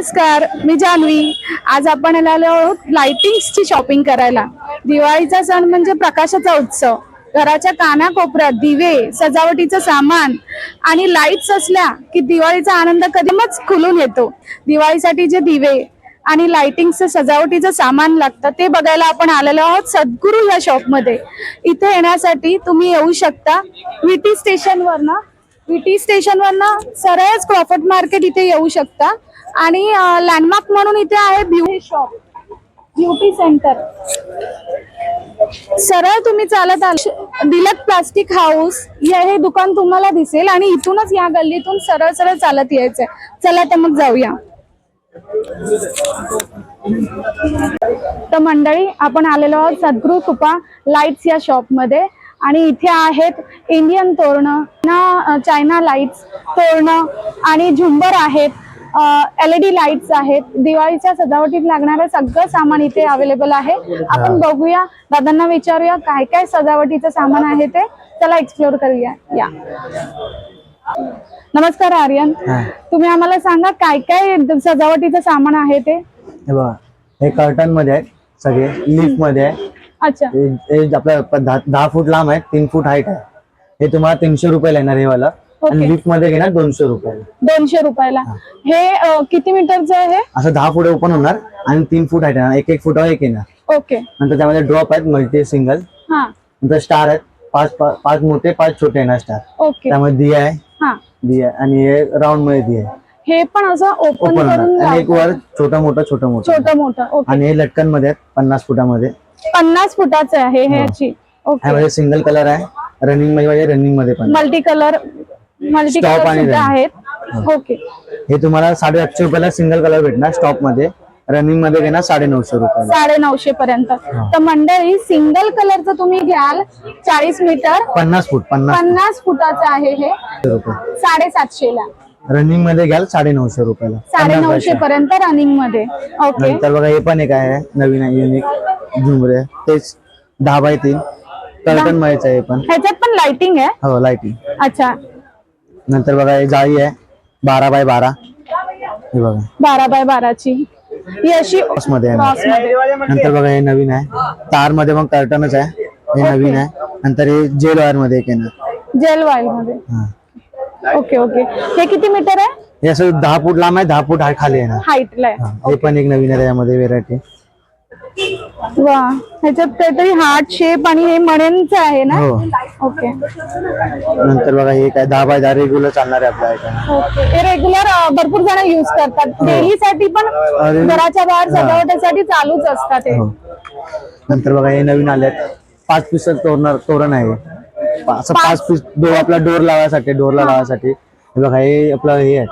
नमस्कार मी जान्हवी. आज आपण आलो आहोत लाइटिंग्सची शॉपिंग करायला. दिवाळीचा सण म्हणजे प्रकाशाचा उत्सव. घराच्या कानाकोपऱ्यात दिवे सजावटीचं सामान आणि लाईट्स असल्या की दिवाळीचा आनंद कधीमच खुलून येतो. दिवाळीसाठी जे दिवे आणि लाइटिंगचं सजावटीचं सामान लागतं ते बघायला आपण आलेलो आहोत सद्गुरू या शॉपमध्ये इथे येण्यासाठी तुम्ही येऊ शकता. विटी स्टेशनवरनं विटी स्टेशनवरनं सरळच क्रॉफर्ड मार्केट इथे येऊ शकता. आणि लँडमार्क म्हणून इथे आहे ब्युटी शॉप ब्युटी सेंटर सरळ तुम्ही चालत आल दिलक प्लास्टिक हाऊस हे दुकान तुम्हाला दिसेल आणि इथूनच या गल्लीतून सरळ सरळ चालत यायचंय. चला तर मग जाऊया. तर मंडळी आपण आलेलो आहोत सद्गुरू कृपा लाईट्स या शॉपमध्ये आणि इथे आहेत इंडियन तोरणं ना चायना लाईट्स तोरणं आणि झुंबर आहेत. एल ई डी लाईट्स आहेत. दिवाळीच्या सजावटीत लागणारं सगळं सामान इथे अवेलेबल आहे. आपण बघूया. दादांना विचारूया काय काय सजावटीचं सामान आहे ते. चला एक्सप्लोर करूया. या. नमस्कार आर्यन. तुम्ही आम्हाला सांगा काय काय सजावटीचं सामान आहे ते? हे बघा हे कर्टनमध्ये सगळे लिफ्टमध्ये आहे अच्छा. हे आपलं दहा फूट लांब आहे तीन फूट हाईट आहे. हे तुम्हाला तीनशे रुपये येणार हे वाला. आणि. लिफ्टमध्ये घेणार दोनशे रुपये दोनशे रुपयाला. हे. किती मीटरचं आहे? असं दहा फूट ओपन होणार आणि तीन फूट येणार एक एक फुटावर एक येणार. ओके. नंतर त्यामध्ये ड्रॉप आहेत मल्टी सिंगल. हा. नंतर स्टार आहेत. पाच पाच मोठे पाच छोटे येणार स्टार. ओके. त्यामध्ये दिया आहे हा. दिया आहे. आणि हे राऊंडमध्ये दिया आहे हे पण असं ओपन करून आणि एक वर छोटा मोठा छोटा मोठा. छोट मोठं. आणि हे लटकनमध्ये आहेत पन्नास फुटामध्ये. पन्नास फुटाचं आहे. ह्याची. सिंगल कलर आहे. रनिंगमध्ये रनिंगमध्ये पण मल्टी कलर Stop कलर आणि सुद्धा running. आहेत. ओके. हे तुम्हाला साडेआठशे रुपयाला सिंगल कलर भेटणार स्टॉपमध्ये. रनिंगमध्ये घेणार साडे नऊशे रुपयाला. साडे नऊशे पर्यंत तर मंडळी सिंगल कलरचं तुम्ही घ्याल चाळीस मीटर पन्नास फूट पन्नास पन्नास फुटाचं आहे हे. रुपये. साडेसातशे ला. रनिंगमध्ये घ्याल साडे नऊशे रुपयाला. साडे पन्नास नऊशे पैसे. पर्यंत रनिंगमध्ये. ओके. नंतर बघा हे पण एक आहे नवीन आहे युनिक झुमरे. तेच दहा बाय तीन. कर्टन मध्येच आहे हे पण. ह्याच्यात पण लाइटिंग आहे? हो लाईटिंग अच्छा. नंतर बघा हे जाळी आहे. बारा बाय बारा. हे बघा. बारा बाय बाराची. ही अशी क्रॉसमध्ये आहे. नंतर बघा हे नवीन आहे. तारमध्ये मग कर्टनच आहे. हे नवीन आहे. नंतर हे जेल वायरमध्ये एक जेल वाईल मध्ये. हा. ओके ओके हे किती मीटर आहे? हे असं दहा फूट लांब आहे दहा फूट हा- खाली येणार. हाईटला आहे. हा, हे पण एक नवीन आहे त्यामध्ये व्हेरायटी वा ह्याच्यात काहीतरी हार्ट शेप आणि हे मण्यांचं आहे ना? हो. ओके. नंतर बघा हे काय दहा बाय दहा रेग्युलर चालणार आहे आपल्या. ओके. हे रेग्युलर भरपूर जण युज करतात. डेली साठी पण हो. अरे. घराच्या बाहेर सजावटीसाठी चालूच असतात हे. हो. नंतर बघा हे नवीन आलेत. पाच पीस तोरण तोरण आहे. पा- असं पाच पीस डोर आपला डोर लावायसाठी डोरला लावायसाठी. हे बघा हे आपलं हे आहे.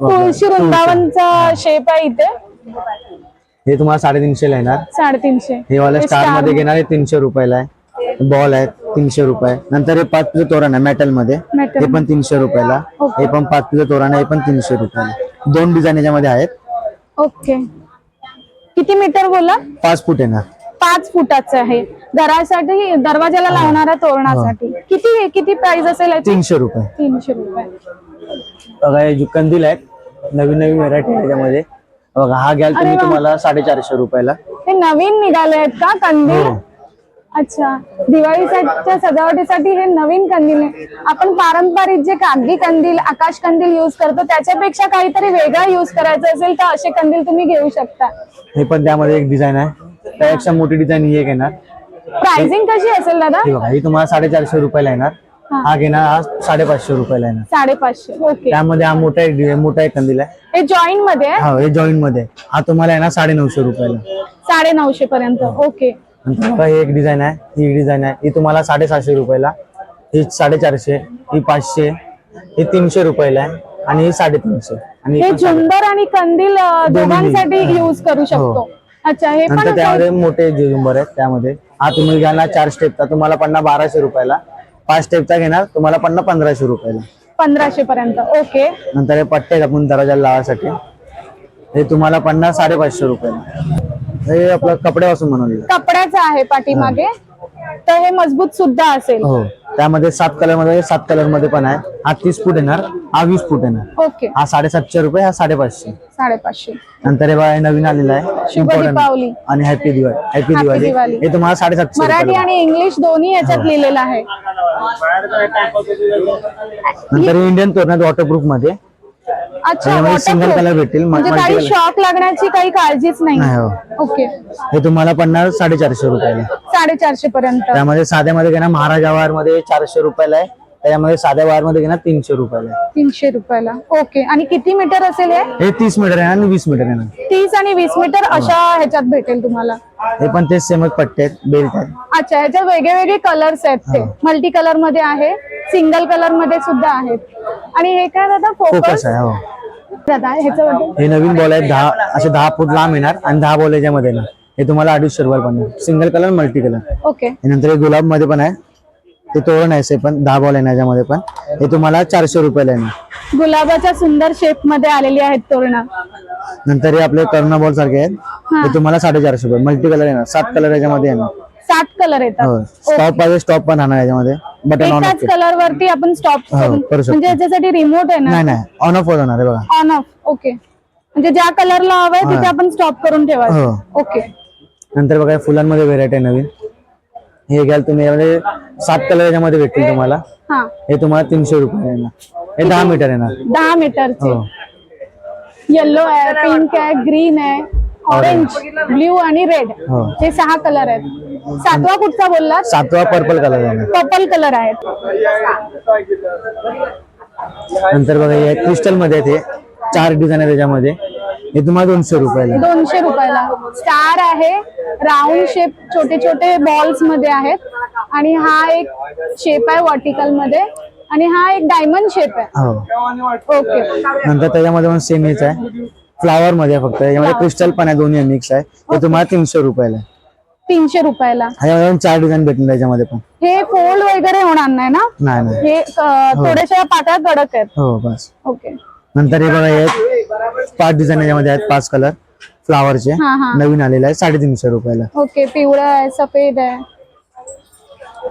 तुळशी वृंदावनचा शेप आहे इथे. हे तुम्हाला साडेतीनशे ला येणार. साडेतीनशे. हे वाला स्टारमध्ये घेणार हे तीनशे रुपयाला आहे. बॉल आहे तीनशे रुपये. नंतर हे पाच पीस तोरण आहे मेटलमध्ये. हे पण तीनशे रुपयाला. हे पण पाच पीस तोरण आहे हे पण तीनशे रुपयाला. दोन डिझाईन याच्यामध्ये आहेत. ओके किती मीटर बोला? पाच फूट येणार. पाच फुटाचं आहे. घरासाठी दरवाजाला लावणाऱ्या तोरणासाठी. किती किती प्राइस असेल याची? तीनशे रुपये. तीनशे रुपये. बघा हे कंदील आहेत नवीन नवीन व्हरायटी आहे त्याच्यामध्ये बघा हा घ्याल तुम्ही तुम्हाला साडेचारशे रुपयाला. हे नवीन निघाले आहेत का कंदील? हो. अच्छा. दिवाळीच्या सजावटीसाठी हे नवीन कंदील आहे. आपण पारंपरिक जे कागदी कंदील आकाश कंदील युज करतो त्याच्यापेक्षा काहीतरी वेगळा युज करायचं असेल तर असे कंदील तुम्ही घेऊ शकता. हे पण त्यामध्ये एक डिझाईन आहे. त्यापेक्षा मोठी डिझाईन ही एक येणार. प्राइसिंग कशी असेल दादा? ही बघा ही तुम्हाला साडेचारशे रुपयाला येणार. हा. घेणार हा साडेपाचशे रुपयाला येणार. साडेपाचशे ओके. त्यामध्ये हा मोठा एक मोठा एक कंदील आहे. हे जॉईंटमध्ये? आहे हा हे जॉईंटमध्ये. आहे. हा तुम्हाला येणार साडे नऊशे रुपयाला. साडे नऊशे पर्यंत ओके. नंतर बघा ही एक डिझाईन आहे ही डिझाईन आहे. ही तुम्हाला साडेसहाशे रुपयाला. ही साडेचारशे ही पाचशे ही तीनशे रुपयाला आहे. आणि ही साडेतीनशे. आणि हे ही पण साडे- झुंबर आणि कंदील अं. दोघांसाठी. युज करू शकतो. हो. अच्छा हे पण नंतर त्यामध्ये मोठे जे झुंबर आहेत त्यामध्ये. हा तुम्ही घेणार चार स्टेपचा तुम्हाला पन्ना बाराशे रुपयाला. पाच स्टेपचा घेणार. तुम्हाला पन्ना पंधराशे रुपयाला. पंधराशे पर्यंत. ओके. नंतर हे पट्टे आहेत आपण दरवाजाला लावासाठी हे तुम्हाला पन्नास साडेपाचशे रुपयाला. हे आपलं कपड्यापासून बनवलेलं. कपड्याचं आहे पाठीमागे. तर हे मजबूत सुद्धा असेल. हो. त्यामध्ये सात कलरमध्ये सात कलरमध्ये पण आहे. हा तीस फूट येणार हा वीस फूट येणार. ओके हा साडेसातशे रुपये हा साडेपाचशे. साडेपाचशे. नंतर हे बघा हे नवीन आलेलं आहे. शुभ Important. दीपावली. आणि हॅपी दिवाळी हॅपी दिवाळी. दिवाळी. हे तुम्हाला साडेसातशे मराठी रुपयाला. आणि इंग्लिश दोन्ही याच्यात लिहिलेलं आहे. नंतर हे इंडियन तोरणात वॉटरप्रूफमध्ये. अच्छा waterproof. color भेटतील, म्हणजे multi काही color. शॉक लागण्याची काही काळजीच नाही. नाही हो. ओके हे तुम्हाला पडणार साडेचारशे रुपयाला. साडेचारशे पर्यंत. त्यामध्ये साध्यामध्ये घेणार महाराजा वारमध्ये चारशे रुपयाला आहे. त्याच्यामध्ये साध्या वारमध्ये घेणार तीनशे रुपयाला. आहे. तीनशे रुपयाला. ओके आणि किती मीटर असेल हे? हे तीस मीटर येणार आणि वीस मीटर येणार तीस आणि वीस मीटर अशा ह्याच्यात भेटेल तुम्हाला. हे पण तेच सेमच पट्टे आहेत बेल्ट आहेत. अच्छा ह्याच्यात वेगळे वेगळे कलर्स आहेत ते. मल्टी कलरमध्ये आहे सिंगल कलरमध्ये सुद्धा आहेत. आणि हे काय दादा फोकस फोकस आहे हो. दादा हे नवीन बॉल आहेत दहा असे दहा फूट लांब येणार आणि दहा बॉल याच्यामध्ये येणार. हे तुम्हाला अडीचशे रुपये पडणार single colour multi colour okay नंतर हे गुलाबमध्ये पण आहे. ते तोरण आहे पण दहा बॉल येणार याच्यामध्ये पण. हे तुम्हाला चारशे रुपयाला येणार. गुलाबाच्या सुंदर शेपमध्ये आलेली आहेत तोरणं. नंतर हे आपले करुणा बॉल सारखे आहेत. हे. तुम्हाला साडेचारशे रुपये. मल्टी कलर येणार. सात कलर याच्यामध्ये येणार. सात कलर येतात. हो. स्टॉप पाहिजे स्टॉप पण राहणार याच्यामध्ये. बटन ऑन एकाच कलर वरती आपण स्टॉप हो, करू. शकतो. म्हणजे याच्यासाठी रिमोट आहे ना. नाही नाही. ऑन ऑफ होणार आहे बघा. ऑन ऑफ ओके म्हणजे ज्या कलरला हवंय तिथे आपण स्टॉप करून ठेवायचं. हो. ओके नंतर बघा फुलांमध्ये व्हेरायटी आहे नवीन. हे घ्याल तुम्ही यामध्ये सात कलर याच्यामध्ये भेटतील तुम्हाला. हा. हे तुम्हाला तीनशे रुपये येणार. हे दहा मीटर येणार. दहा मीटरचे. हो. येल्लो आहे पिंक आहे ग्रीन आहे ऑरेंज ब्ल्यू आणि रेड हो. हे सहा कलर आहेत. सातवा कुठचा बोललात? सातवा पर्पल कलर येणार पर्पल कलर आहेत. नंतर बघा हे क्रिस्टलमध्ये चार डिझाईन आहे त्याच्यामध्ये हे तुम्हाला दोनशे रुपयाला. दोनशे रुपयाला. स्टार आहे राऊंड शेप छोटे छोटे बॉल्समध्ये आहेत. आणि हा एक शेप आहे वर्टिकलमध्ये. आणि हा एक डायमंड शेप आहे. हो. ओके नंतर त्याच्यामध्ये पण सेम हेच आहे. फ्लावर मध्ये आहे फक्त. याच्यामध्ये क्रिस्टल पण आहे दोन्ही मिक्स आहे. हे तुम्हाला तीनशे रुपयाला आहे. तीनशे रुपयाला. ह्याच्यामध्ये पण चार डिझाईन भेटतील त्याच्यामध्ये पण. हे फोल्ड वगैरे होणार नाही ना? नाही नाही. हे अ, थोड्याशा पातळ कडक आहेत. हो बस. ओके नंतर हे बघा आहेत पाच डिझाईन याच्यामध्ये आहेत पाच कलर फ्लावरचे हा हा. नवीन आलेले आहे साडेतीनशे रुपयाला. ओके पिवळा आहे सफेद आहे.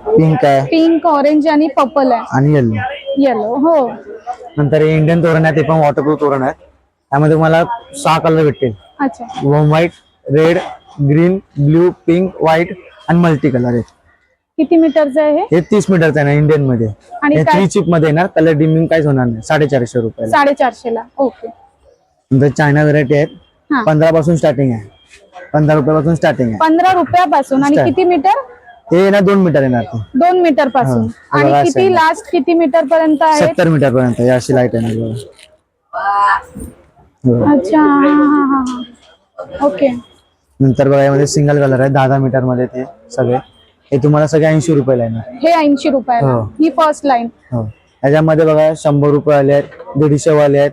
पिंक आहे. पिंक ऑरेंज आणि पर्पल आहे. आणि येल्लो येलो हो. नंतर हे इंडियन तोरण आहे ते पण वॉटरप्रूफ तोरण आहे. त्यामध्ये तुम्हाला सहा कलर भेटतील. अच्छा. White red green blue pink white आणि मल्टी कलर आहेत. किती मीटरचं आहे हे? तीस मीटरचं आहे ना इंडियनमध्ये. आणि हे काय? थ्री चिपमध्ये येणार कलर डिमिंग काहीच होणार नाही साडेचारशे रुपयाला. साडेचारशे ला ओके. नंतर चायना व्हरायटी आहेत. हा. पंधरा पासून स्टार्टिंग आहे. पंधरा रुपयापासून स्टार्टिंग आहे. पंधरा रुपयापासून आणि. किती मीटर? ते येणार दोन मीटर येणार ते. दोन मीटरपासून हा. आणि किती लास्ट किती मीटर पर्यंत आहे? सत्तर मीटर पर्यंत ही अशी लाइट येणार बघा. बघा. अच्छा हा हा हा हा. ओके. नंतर बघा यामध्ये सिंगल कलर आहे दहा दहा मीटरमध्ये ते सगळे. हे तुम्हाला सगळे ऐंशी रुपयाला येणार हे ऐंशी रुपयाला. हो. ही फर्स्ट लाईन हो. याच्यामध्ये बघा शंभर रुपये वाले आहेत दीडशे वाले आहेत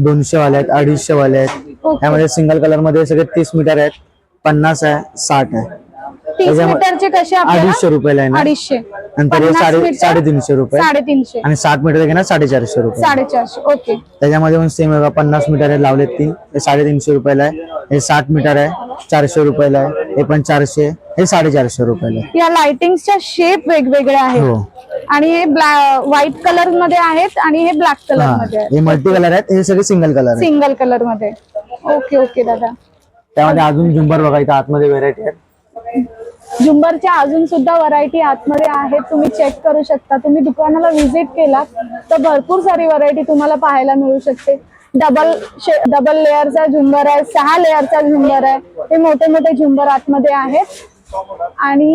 दोनशे वाले आहेत अडीचशे वाले आहेत. ओके. त्यामध्ये सिंगल कलरमध्ये सगळे तीस मीटर आहेत पन्नास आहे साठ आहे. तीस त्याच्यामध्ये मीटरचे कसे आपल्याला? अडीचशे रुपयाला येणार अडीचशे. नंतर हे पन्नास साडे मीटर, साडेतीनशे रुपये. साडेतीनशे. आणि साठ मीटर घेणार साडेचारशे रुपये. साडेचारशे. ओके. त्याच्यामध्ये पण सेम बघा पन्नास मीटर लावलेत तीन हे साडेतीनशे रुपयाला आहे. हे साठ मीटर आहे चारशे रुपयाला आहे हे पण चारशे हे साडेचारशे रुपयाला आहे. या लाइटिंगच्या शेप वेगवेगळे आहेत. हो. आणि हे व्हाईट कलरमध्ये आहेत आणि हे ब्लॅक कलर हा मध्ये आहेत. हे मल्टी कलर आहेत हे सगळे सिंगल कलर आहेत. सिंगल कलरमध्ये ओके ओके दादा. त्यामध्ये अजून झुंबर बघा इथं आतमध्ये व्हेरायटी आहेत. झुंबरच्या अजून सुद्धा व्हरायटी आतमध्ये आहेत. तुम्ही चेक करू शकता. तुम्ही दुकानाला व्हिजिट केला तर भरपूर सारी व्हरायटी तुम्हाला पाहायला मिळू शकते. डबल डबल लेअरचा झुंबर आहे सहा लेअरचा झुंबर आहे. हे मोठे मोठे झुंबर आतमध्ये आहेत आणि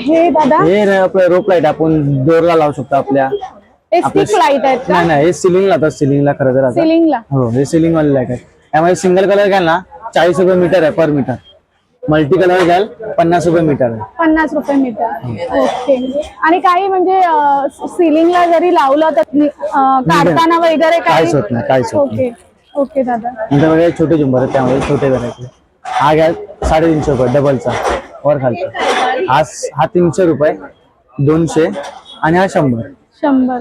हे दादा हे आपलं रोप लाइट आपण डोरला लावू शकतो आपल्या. हे स्टिक लाइट आहेत का? नाही नाही हे सिलिंग लावतात सिलिंगला खरं तर आता. सिलिंगला हो हे सिलिंग वाले लाइट आहे त्यामध्ये सिंगल कलर घ्याल ना चाळीस रुपये मीटर आहे पर मीटर मल्टी कलर घ्याल पन्नास रुपये मीटर. पन्नास रुपये मीटर. ओके. आणि काही म्हणजे सिलिंगला जरी लावलं तर काढताना वगैरे काहीच काही होत नाही काहीच होत नाही ओके. ओके दादा. नंतर हे छोटे झुंबर आहेत त्यामध्ये छोटे व्हरायटी हा घ्या साडेतीनशे रुपये डबलचा वर खालचा. हा हा तीनशे रुपये दोनशे आणि हा शंभर. शंभर.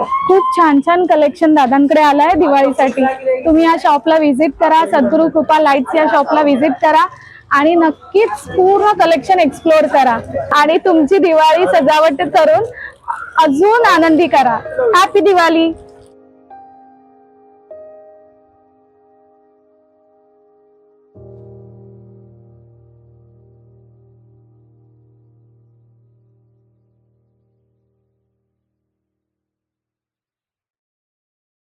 खूप छान छान कलेक्शन दादांकडे आलंय दिवाळीसाठी. तुम्ही या शॉपला व्हिजिट करा. सद्गुरू कृपा लाईट्स या शॉपला व्हिजिट करा. आणि नक्कीच पूर्ण कलेक्शन एक्सप्लोर करा. आणि तुमची दिवाळी सजावट करून अजून आनंदी करा. हॅपी दिवाळी.